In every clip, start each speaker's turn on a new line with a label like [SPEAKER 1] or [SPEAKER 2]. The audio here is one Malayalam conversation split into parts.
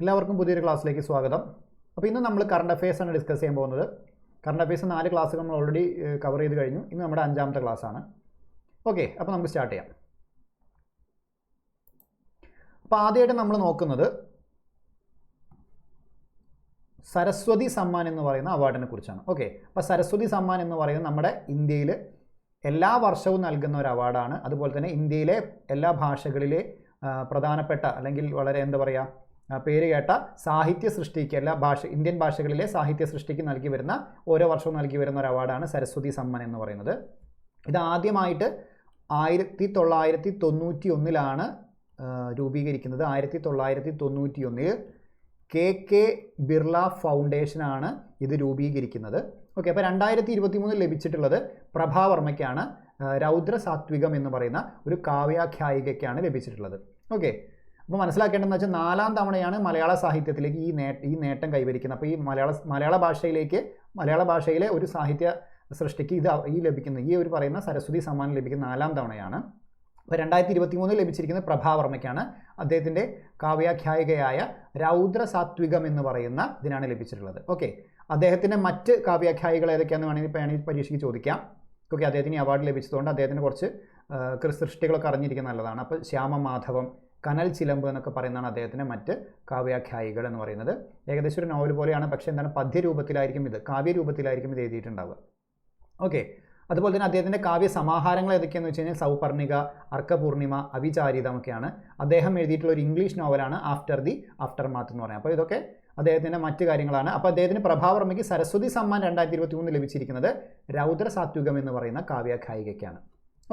[SPEAKER 1] എല്ലാവർക്കും പുതിയൊരു ക്ലാസ്സിലേക്ക് സ്വാഗതം. അപ്പോൾ ഇന്ന് നമ്മൾ കറണ്ട് അഫയേഴ്സ് ആണ് ഡിസ്കസ് ചെയ്യാൻ പോകുന്നത്. കറണ്ട് അഫയേഴ്സ് നാല് ക്ലാസ്സുകൾ നമ്മൾ ഓൾറെഡി കവർ ചെയ്ത് കഴിഞ്ഞു. ഇന്ന് നമ്മുടെ അഞ്ചാമത്തെ ക്ലാസ് ആണ്. ഓക്കെ അപ്പോൾ നമുക്ക് സ്റ്റാർട്ട് ചെയ്യാം. അപ്പോൾ ആദ്യമായിട്ട് നമ്മൾ നോക്കുന്നത് സരസ്വതി സമ്മാൻ എന്ന് പറയുന്ന അവാർഡിനെ കുറിച്ചാണ്. ഓക്കെ അപ്പോൾ സരസ്വതി സമ്മാൻ എന്ന് പറയുന്നത് നമ്മുടെ ഇന്ത്യയിൽ എല്ലാ വർഷവും നൽകുന്ന ഒരു അവാർഡാണ് അതുപോലെ തന്നെ ഇന്ത്യയിലെ എല്ലാ ഭാഷകളിലെ പ്രധാനപ്പെട്ട അല്ലെങ്കിൽ വളരെ എന്താ പറയുക പേര് കേട്ട സാഹിത്യ സൃഷ്ടിക്ക് എല്ലാ ഭാഷ ഇന്ത്യൻ ഭാഷകളിലെ സാഹിത്യ സൃഷ്ടിക്ക് നൽകി വരുന്ന ഓരോ വർഷവും നൽകി വരുന്ന ഒരു അവാർഡാണ് സരസ്വതി സമ്മാൻ എന്ന് പറയുന്നത്. ഇത് ആദ്യമായിട്ട് ആയിരത്തി തൊള്ളായിരത്തി തൊണ്ണൂറ്റി ഒന്നിലാണ് രൂപീകരിക്കുന്നത്. ആയിരത്തി തൊള്ളായിരത്തി തൊണ്ണൂറ്റി ഒന്നിൽ കെ കെ ബിർള ഫൗണ്ടേഷനാണ് ഇത് രൂപീകരിക്കുന്നത്. ഓക്കെ അപ്പോൾ രണ്ടായിരത്തി ഇരുപത്തി മൂന്നിൽ ലഭിച്ചിട്ടുള്ളത് പ്രഭാവർമ്മയ്ക്കാണ് രൗദ്രസാത്വികം രൗദ്ര സാത്വികം എന്ന് പറയുന്ന ഒരു കാവ്യാഖ്യായികയ്ക്കാണ് ലഭിച്ചിട്ടുള്ളത്. ഓക്കെ അപ്പോൾ മനസ്സിലാക്കേണ്ടതെന്ന് വെച്ചാൽ നാലാം തവണയാണ് മലയാള സാഹിത്യത്തിലേക്ക് ഈ നേ ഈ നേട്ടം കൈവരിക്കുന്നത്. അപ്പോൾ ഈ മലയാള മലയാള ഭാഷയിലേക്ക് മലയാള ഭാഷയിലെ ഒരു സാഹിത്യ സൃഷ്ടിക്ക് ഇത് ഈ ലഭിക്കുന്ന ഈ ഒരു പറയുന്ന സരസ്വതി സമ്മാനം ലഭിക്കുന്ന നാലാം തവണയാണ്. അപ്പോൾ രണ്ടായിരത്തി ഇരുപത്തി മൂന്നിൽ ലഭിച്ചിരിക്കുന്നത് പ്രഭാവർമ്മയ്ക്കാണ് അദ്ദേഹത്തിന്റെ കാവ്യാഖ്യായികയായ രൗദ്രസാത്വികം എന്ന് പറയുന്ന ഇതിനാണ് ലഭിച്ചിട്ടുള്ളത്. ഓക്കെ. അദ്ദേഹത്തിന്റെ മറ്റ് കാവ്യാഖ്യായികൾ ഏതൊക്കെയാണെന്ന് വേണമെങ്കിൽ വേണമെങ്കിൽ പരീക്ഷയ്ക്ക് ചോദിക്കാം. ഓക്കെ അദ്ദേഹത്തിന് അവാർഡ് ലഭിച്ചതുകൊണ്ട് അദ്ദേഹത്തിന് കുറച്ച് സൃഷ്ടികളൊക്കെ അറിഞ്ഞിരിക്കുന്ന നല്ലതാണ്. അപ്പോൾ ശ്യാമമാധവം കനൽ ചിലമ്പ് എന്നൊക്കെ പറയുന്നതാണ് അദ്ദേഹത്തിന്റെ മറ്റ് കാവ്യാഖ്യായികൾ എന്ന് പറയുന്നത്. ഏകദേശം ഒരു നോവൽ പോലെയാണ്. പക്ഷേ എന്താണ്? പദ്യരൂപത്തിലായിരിക്കും ഇത്. കാവ്യരൂപത്തിലായിരിക്കും ഇത് എഴുതിയിട്ടുണ്ടാവുക. ഓക്കെ അതുപോലെ തന്നെ അദ്ദേഹത്തിന്റെ കാവ്യ സമാഹാരങ്ങൾ ഏതൊക്കെയാണെന്ന് വെച്ച് കഴിഞ്ഞാൽ സൗപർണിക അർക്കപൂർണിമ അവിചാരിതം ഒക്കെയാണ് അദ്ദേഹം എഴുതിയിട്ടുള്ള ഒരു ഇംഗ്ലീഷ് നോവലാണ് ആഫ്റ്റർ ദി ആഫ്റ്റർ മാത്ത് എന്ന് പറയുന്നത്. അപ്പോൾ ഇതൊക്കെ അദ്ദേഹത്തിന്റെ മറ്റ് കാര്യങ്ങളാണ്. അപ്പോൾ അദ്ദേഹത്തിന് പ്രഭാവർമ്മയ്ക്ക് സരസ്വതി സമ്മാൻ രണ്ടായിരത്തി ഇരുപത്തി മൂന്ന് ലഭിച്ചിരിക്കുന്നത് രൗദ്ര സാത്വികം എന്ന് പറയുന്ന കാവ്യാഖ്യായികയ്ക്കാണ്.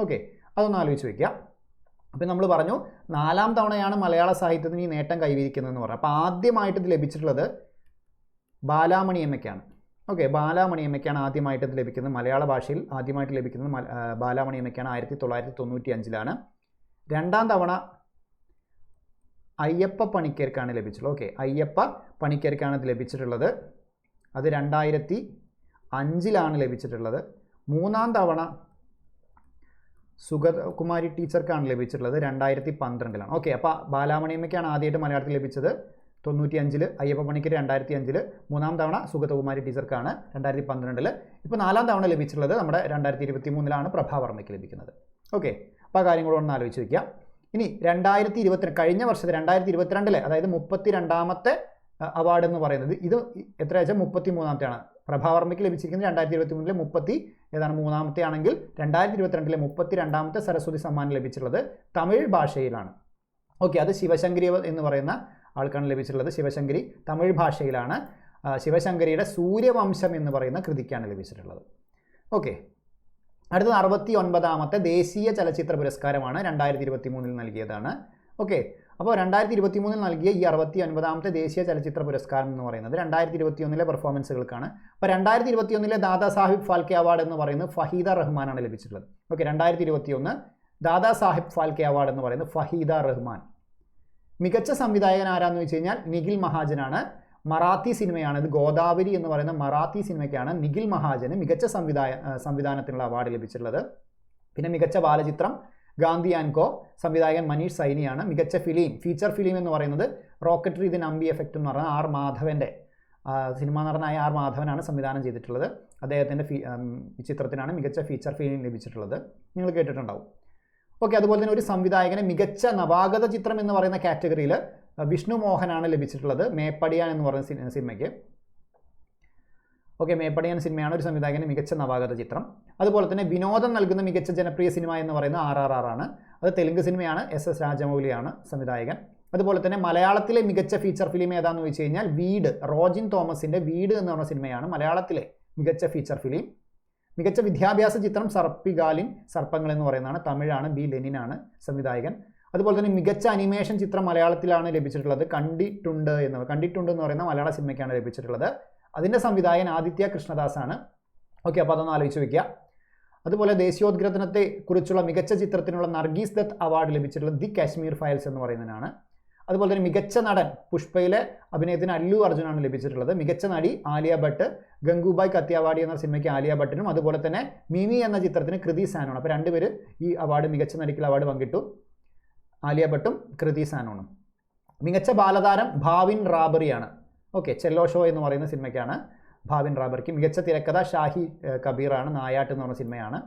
[SPEAKER 1] ഓക്കെ അതൊന്ന് ആലോചിച്ച് വയ്ക്കുക അപ്പോൾ നമ്മൾ പറഞ്ഞു നാലാം തവണയാണ് മലയാള സാഹിത്യത്തിന് ഈ നേട്ടം കൈവരിക്കുന്നതെന്ന് പറഞ്ഞു അപ്പോൾ ആദ്യമായിട്ട് ഇത് ലഭിച്ചിട്ടുള്ളത് ബാലാമണിയമ്മയ്ക്കാണ് ഓക്കെ ബാലാമണിയമ്മയ്ക്കാണ് ആദ്യമായിട്ട് ഇത് ലഭിക്കുന്നത്. മലയാള ഭാഷയിൽ ആദ്യമായിട്ട് ലഭിക്കുന്നത് ബാലാമണിയമ്മയ്ക്കാണ് ആയിരത്തി തൊള്ളായിരത്തി തൊണ്ണൂറ്റി അഞ്ചിലാണ് രണ്ടാം തവണ അയ്യപ്പ പണിക്കർക്കാണ് ലഭിച്ചിട്ടുള്ളത്. ഓക്കെ അയ്യപ്പ പണിക്കർക്കാണ് ഇത് ലഭിച്ചിട്ടുള്ളത്. അത് രണ്ടായിരത്തി അഞ്ചിലാണ് ലഭിച്ചിട്ടുള്ളത്. മൂന്നാം തവണ സുഗതകുമാരി ടീച്ചർക്കാണ് ലഭിച്ചിട്ടുള്ളത് രണ്ടായിരത്തി പന്ത്രണ്ടിലാണ് ഓക്കെ അപ്പോൾ ബാലാമണിയമ്മയ്ക്കാണ് ആദ്യമായിട്ട് മലയാളത്തിൽ ലഭിച്ചത്. തൊണ്ണൂറ്റി അഞ്ചിൽ അയ്യപ്പ പണിക്കർ രണ്ടായിരത്തി അഞ്ചിൽ മൂന്നാം തവണ സുഗതകുമാരി ടീച്ചർക്കാണ് രണ്ടായിരത്തി പന്ത്രണ്ടിൽ ഇപ്പോൾ നാലാം തവണ ലഭിച്ചിട്ടുള്ളത് നമ്മുടെ രണ്ടായിരത്തി ഇരുപത്തി മൂന്നിലാണ് പ്രഭാവർമ്മയ്ക്ക് ലഭിക്കുന്നത്. ഓക്കെ അപ്പോൾ ആ കാര്യങ്ങളൊന്ന് ആലോചിച്ച് വയ്ക്കുക ഇനി രണ്ടായിരത്തി ഇരുപത്തി കഴിഞ്ഞ വർഷത്തെ രണ്ടായിരത്തി ഇരുപത്തിരണ്ടിലെ അതായത് മുപ്പത്തി രണ്ടാമത്തെ അവാർഡ് എന്ന് പറയുന്നത് ഇത് എത്ര വെച്ചാൽ മുപ്പത്തി മൂന്നാമത്തെയാണ് പ്രഭാവർമ്മയ്ക്ക് ലഭിച്ചിരിക്കുന്നത് രണ്ടായിരത്തി ഇരുപത്തി മൂന്നിലെ മുപ്പത്തി ഏതാണ് മൂന്നാമത്തെ ആണെങ്കിൽ രണ്ടായിരത്തി ഇരുപത്തിരണ്ടിലെ മുപ്പത്തി രണ്ടാമത്തെ സരസ്വതി സമ്മാനം ലഭിച്ചിട്ടുള്ളത് തമിഴ് ഭാഷയിലാണ്. ഓക്കെ അത് ശിവശങ്കരി എന്ന് പറയുന്ന ആൾക്കാണ് ലഭിച്ചിട്ടുള്ളത്. ശിവശങ്കരി തമിഴ് ഭാഷയിലാണ്. ശിവശങ്കരിയുടെ സൂര്യവംശം എന്ന് പറയുന്ന കൃതിക്കാണ് ലഭിച്ചിട്ടുള്ളത്. ഓക്കെ അടുത്തത് അറുപത്തി ഒൻപതാമത്തെ ദേശീയ ചലച്ചിത്ര പുരസ്കാരമാണ് രണ്ടായിരത്തി ഇരുപത്തി മൂന്നിൽ നൽകിയതാണ്. ഓക്കെ അപ്പോൾ രണ്ടായിരത്തി ഇരുപത്തി മൂന്നിൽ നൽകിയ ഈ അറുപത്തി ഒൻപതാമത്തെ ദേശീയ ചലച്ചിത്ര പുരസ്കാരം എന്ന് പറയുന്നത് രണ്ടായിരത്തി ഇരുപത്തി ഒന്നിലെ പെർഫോമൻസുകൾക്കാണ്. അപ്പോൾ രണ്ടായിരത്തി ഇരുപത്തി ഒന്നിലെ ദാദാ സാഹിബ് ഫാൽക്കെ അവാർഡ് എന്ന് പറയുന്നത് ഫഹീദ റഹ്മാനാണ് ലഭിച്ചിട്ടുള്ളത്. ഓക്കെ രണ്ടായിരത്തി ഇരുപത്തി ഒന്ന് ദാദാ സാഹിബ് ഫാൽക്കെ അവാർഡ് എന്ന് പറയുന്നത് ഫഹീദ റഹ്മാൻ. മികച്ച സംവിധായകൻ ആരാന്ന് വെച്ച് കഴിഞ്ഞാൽ നിഖിൽ മഹാജനാണ്. മറാത്തി സിനിമയാണ്. ഇത് ഗോദാവരി എന്ന് പറയുന്ന മറാത്തി സിനിമയ്ക്കാണ് നിഖിൽ മഹാജന് മികച്ച സംവിധായ സംവിധാനത്തിനുള്ള അവാർഡ് ലഭിച്ചിട്ടുള്ളത്. പിന്നെ മികച്ച ബാലചിത്രം ഗാന്ധി ആൻഡ് കോ സംവിധായകൻ മനീഷ് സൈനിയാണ്. മികച്ച ഫിലിം ഫീച്ചർ ഫിലിം എന്ന് പറയുന്നത് റോക്കറ്ററി ദി നമ്പി എഫക്റ്റ് എന്ന് പറയുന്നത് ആർ മാധവന്റെ സിനിമാ നടനായ ആർ മാധവനാണ് സംവിധാനം ചെയ്തിട്ടുള്ളത്. അദ്ദേഹത്തിന്റെ ഫീ ചിത്രത്തിനാണ് മികച്ച ഫീച്ചർ ഫിലിം ലഭിച്ചിട്ടുള്ളത്. നിങ്ങൾ കേട്ടിട്ടുണ്ടാവും. ഓക്കെ അതുപോലെ തന്നെ ഒരു സംവിധായകന് മികച്ച നവാഗത ചിത്രം എന്ന് പറയുന്ന കാറ്റഗറിയിൽ വിഷ്ണു മോഹനാണ് ലഭിച്ചിട്ടുള്ളത്. മേപ്പടിയാൻ എന്ന് പറയുന്ന സിനിമയ്ക്ക്. ഓക്കെ മേപ്പടിയൻ സിനിമയാണ് ഒരു സംവിധായകന്റെ മികച്ച നവാഗത ചിത്രം. അതുപോലെ തന്നെ വിനോദം നൽകുന്ന മികച്ച ജനപ്രിയ സിനിമ എന്ന് പറയുന്ന ആർ ആർ ആർ ആണ്. അത് തെലുങ്ക് സിനിമയാണ് എസ് എസ് രാജമൗലിയാണ് സംവിധായകൻ. അതുപോലെ തന്നെ മലയാളത്തിലെ മികച്ച ഫീച്ചർ ഫിലിം ഏതാണെന്ന് ചോദിച്ചു കഴിഞ്ഞാൽ വീട് റോജിൻ തോമസിന്റെ വീട് എന്ന് പറഞ്ഞ സിനിമയാണ് മലയാളത്തിലെ മികച്ച ഫീച്ചർ ഫിലിം മികച്ച വിദ്യാഭ്യാസ ചിത്രം സർപ്പികാലിൻ സർപ്പങ്ങൾ എന്ന് പറയുന്നതാണ് തമിഴാണ് ബി ലെനിനാണ് സംവിധായകൻ. അതുപോലെ തന്നെ മികച്ച അനിമേഷൻ ചിത്രം മലയാളത്തിലാണ് ലഭിച്ചിട്ടുള്ളത് കണ്ടിട്ടുണ്ട് എന്ന് കണ്ടിട്ടുണ്ട് എന്ന് പറയുന്ന മലയാള സിനിമയ്ക്കാണ് ലഭിച്ചിട്ടുള്ളത്. അതിന്റെ സംവിധായകൻ ആദിത്യ കൃഷ്ണദാസാണ്. ഓക്കെ അപ്പോൾ അതൊന്ന് ആലോചിച്ച് വയ്ക്കുക അതുപോലെ ദേശീയോദ്ഗ്രഥനത്തെ കുറിച്ചുള്ള മികച്ച ചിത്രത്തിനുള്ള നർഗീസ് ദത്ത് അവാർഡ് ലഭിച്ചിട്ടുള്ള ദി കാശ്മീർ ഫയൽസ് എന്ന് പറയുന്നതിനാണ്. അതുപോലെ തന്നെ മികച്ച നടൻ പുഷ്പയിലെ അഭിനയത്തിന് അല്ലു അർജുനാണ് ലഭിച്ചിട്ടുള്ളത്. മികച്ച നടി ആലിയ ഭട്ട് ഗംഗുബായ് കത്യാവാടി എന്ന സിനിമയ്ക്ക് ആലിയ ഭട്ടിനും അതുപോലെ തന്നെ മിമി എന്ന ചിത്രത്തിന് കൃതി സാനോണും. അപ്പോൾ രണ്ടുപേർ ഈ അവാർഡ് മികച്ച നടിക്കുള്ള അവാർഡ് പങ്കിട്ടു. ആലിയ ഭട്ടും കൃതി സാനോണും. മികച്ച ബാലതാരം ഭാവിൻ റാബറിയാണ്. ഓക്കെ ചെല്ലോ ഷോ എന്ന് പറയുന്ന സിനിമയ്ക്കാണ് ഭാവിൻ റാബർക്ക്. മികച്ച തിരക്കഥ ഷാഹി കബീറാണ് നായാട്ട് എന്ന് പറഞ്ഞ സിനിമയാണ്.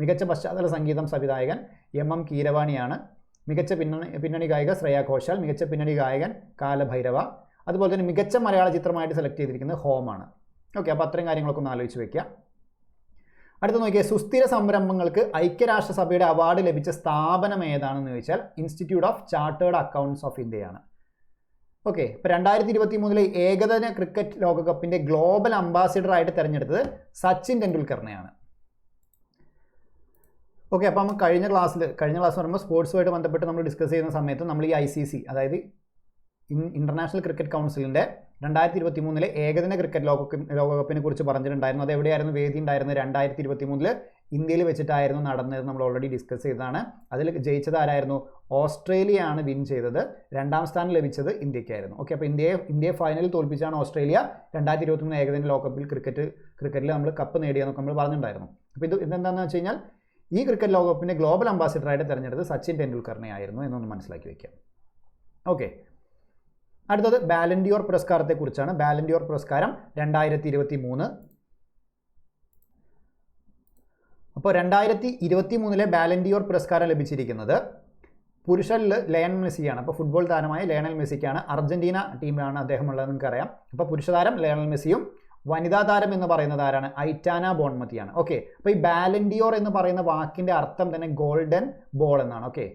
[SPEAKER 1] മികച്ച പശ്ചാത്തല സംഗീതം സംവിധായകൻ എം എം കീരവാണിയാണ്. മികച്ച പിന്നണി പിന്നണി ഗായിക ശ്രേയ ഘോഷാൽ മികച്ച പിന്നണി ഗായകൻ കാലഭൈരവ. അതുപോലെ തന്നെ മികച്ച മലയാള ചിത്രമായിട്ട് സെലക്ട് ചെയ്തിരിക്കുന്നത് ഹോമാണ്. ഓക്കെ അപ്പോൾ അത്രയും കാര്യങ്ങളൊക്കെ ഒന്ന് ആലോചിച്ച് വെക്കുക അടുത്ത നോക്കിയാൽ സുസ്ഥിര സംരംഭങ്ങൾക്ക് ഐക്യരാഷ്ട്രസഭയുടെ അവാർഡ് ലഭിച്ച സ്ഥാപനം ഏതാണെന്ന് ചോദിച്ചാൽ institute of chartered accounts of ഇന്ത്യയാണ്. ഓക്കെ ഇപ്പോൾ രണ്ടായിരത്തി ഇരുപത്തി മൂന്നിലെ ഏകദിന ക്രിക്കറ്റ് ലോകകപ്പിന്റെ ഗ്ലോബൽ അംബാസിഡർ ആയിട്ട് തിരഞ്ഞെടുത്തത് സച്ചിൻ ടെണ്ടുൽക്കറിനെയാണ്. ഓക്കെ അപ്പോൾ നമ്മൾ കഴിഞ്ഞ ക്ലാസ്സിൽ കഴിഞ്ഞ ക്ലാസ് പറയുമ്പോൾ സ്പോർട്സുമായിട്ട് ബന്ധപ്പെട്ട് നമ്മൾ ഡിസ്കസ് ചെയ്യുന്ന സമയത്ത് നമ്മൾ ഈ ഐ സി സി അതായത് ഇന്റർനാഷണൽ ക്രിക്കറ്റ് കൗൺസിലിന്റെ രണ്ടായിരത്തി ഇരുപത്തി മൂന്നിലെ ഏകദിന ക്രിക്കറ്റ് ലോകകപ്പ് ലോകകപ്പിനെ കുറിച്ച് പറഞ്ഞിട്ടുണ്ടായിരുന്നു. അത് എവിടെയായിരുന്നു വേദി ഉണ്ടായിരുന്നത് രണ്ടായിരത്തി ഇരുപത്തി മൂന്നിൽ ഇന്ത്യയിൽ വെച്ചിട്ടായിരുന്നു നടന്നത് നമ്മൾ ഓൾറെഡി ഡിസ്കസ് ചെയ്തതാണ്. അതിൽ ജയിച്ചത് ആരായിരുന്നു? ഓസ്ട്രേലിയ ആണ് വിൻ ചെയ്തത്. രണ്ടാം സ്ഥാനം ലഭിച്ചത് ഇന്ത്യക്കായിരുന്നു. ഓക്കെ അപ്പോൾ ഇന്ത്യയെ ഇന്ത്യയെ ഫൈനലിൽ തോൽപ്പിച്ചാണ് ഓസ്ട്രേലിയ രണ്ടായിരത്തി ഇരുപത്തി മൂന്ന് ഏകദിന ലോകകപ്പിൽ ക്രിക്കറ്റ് ക്രിക്കറ്റിൽ നമ്മൾ കപ്പ് നേടിയെന്നൊക്കെ നമ്മൾ പറഞ്ഞിട്ടുണ്ടായിരുന്നു. അപ്പോൾ ഇത് ഇതെന്താണെന്ന് വെച്ച് കഴിഞ്ഞാൽ ഈ ക്രിക്കറ്റ് ലോകകപ്പിന്റെ ഗ്ലോബൽ അംബാസിഡറായിട്ട് തിരഞ്ഞെടുത്ത് സച്ചിൻ ടെണ്ടുൽക്കറിനെ ആയിരുന്നു എന്നൊന്ന് മനസ്സിലാക്കി വയ്ക്കാം ഓക്കെ അടുത്തത് ബാലൻഡിയോർ പുരസ്കാരത്തെക്കുറിച്ചാണ്. ബാലൻഡിയോർ പുരസ്കാരം രണ്ടായിരത്തി ഇരുപത്തി മൂന്ന് അപ്പോൾ രണ്ടായിരത്തി ഇരുപത്തി മൂന്നിലെ ബാലൻഡിയോർ പുരസ്കാരം ലഭിച്ചിരിക്കുന്നത് പുരുഷനിൽ ലയണൽ മെസ്സിയാണ്. അപ്പോൾ ഫുട്ബോൾ താരമായ ലയണൽ മെസ്സിക്കാണ്. അർജന്റീന ടീമിലാണ് അദ്ദേഹം ഉള്ളത് നിങ്ങൾക്കറിയാം അപ്പോൾ പുരുഷതാരം ലയണൽ മെസ്സിയും വനിതാ താരം എന്ന് പറയുന്നത് ആരാണ്? ഐറ്റാന ബോൺമത്തിയാണ്. ഓക്കെ. അപ്പോൾ ഈ ബാലൻഡിയോർ എന്ന് പറയുന്ന വാക്കിന്റെ അർത്ഥം തന്നെ ഗോൾഡൻ ബോൾ എന്നാണ്. ഓക്കെ.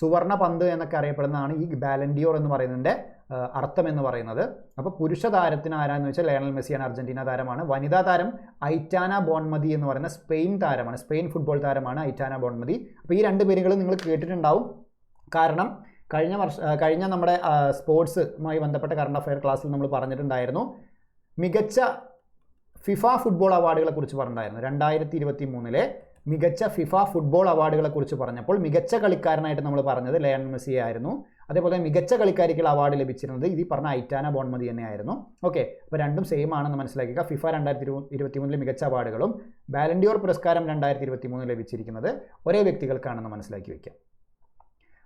[SPEAKER 1] സുവർണ പന്ത് എന്നൊക്കെ അറിയപ്പെടുന്നതാണ് ഈ ബാലൻഡിയോർ എന്ന് പറയുന്നതിന്റെ അർത്ഥം എന്ന് പറയുന്നത്. അപ്പോൾ പുരുഷ താരത്തിന് ആരാന്ന് വെച്ചാൽ ലയണൽ മെസ്സിയാണ് അർജന്റീന താരമാണ്. വനിതാ താരം ഐറ്റാന ബോൺമതി എന്ന് പറയുന്ന സ്പെയിൻ താരമാണ്. സ്പെയിൻ ഫുട്ബോൾ താരമാണ് ഐറ്റാന ബോൺമതി. അപ്പോൾ ഈ രണ്ട് പേരുകൾ നിങ്ങൾ കേട്ടിട്ടുണ്ടാവും. കാരണം കഴിഞ്ഞ വർഷ കഴിഞ്ഞ നമ്മുടെ സ്പോർട്സുമായി ബന്ധപ്പെട്ട കറണ്ട് അഫയർ ക്ലാസ്സിൽ നമ്മൾ പറഞ്ഞിട്ടുണ്ടായിരുന്നു. മികച്ച ഫിഫ ഫുട്ബോൾ അവാർഡുകളെ കുറിച്ച് പറഞ്ഞിട്ടുണ്ടായിരുന്നു. രണ്ടായിരത്തി ഇരുപത്തി മൂന്നിലെ മികച്ച ഫിഫ ഫുട്ബോൾ അവാർഡുകളെ കുറിച്ച് പറഞ്ഞപ്പോൾ മികച്ച കളിക്കാരനായിട്ട് നമ്മൾ പറഞ്ഞത് ലയൺ മെസ്സി ആയിരുന്നു. അതേപോലെ മികച്ച കളിക്കാരിക്കുള്ള അവാർഡ് ലഭിച്ചിരുന്നത് ഇത് പറഞ്ഞ ഐറ്റാന ബോൺമതി തന്നെയായിരുന്നു. ഓക്കെ അപ്പോൾ രണ്ടും സെയിം ആണെന്ന് മനസ്സിലാക്കുക ഫിഫ രണ്ടായിരത്തി ഇരു ഇരുപത്തി മൂന്നിലെ മികച്ച അവാർഡുകളും ബാലൻഡിയോർ പുരസ്കാരം രണ്ടായിരത്തി ഇരുപത്തി മൂന്നിൽ ലഭിച്ചിരിക്കുന്നത് ഒരേ വ്യക്തികൾക്കാണെന്ന് മനസ്സിലാക്കി വയ്ക്കാം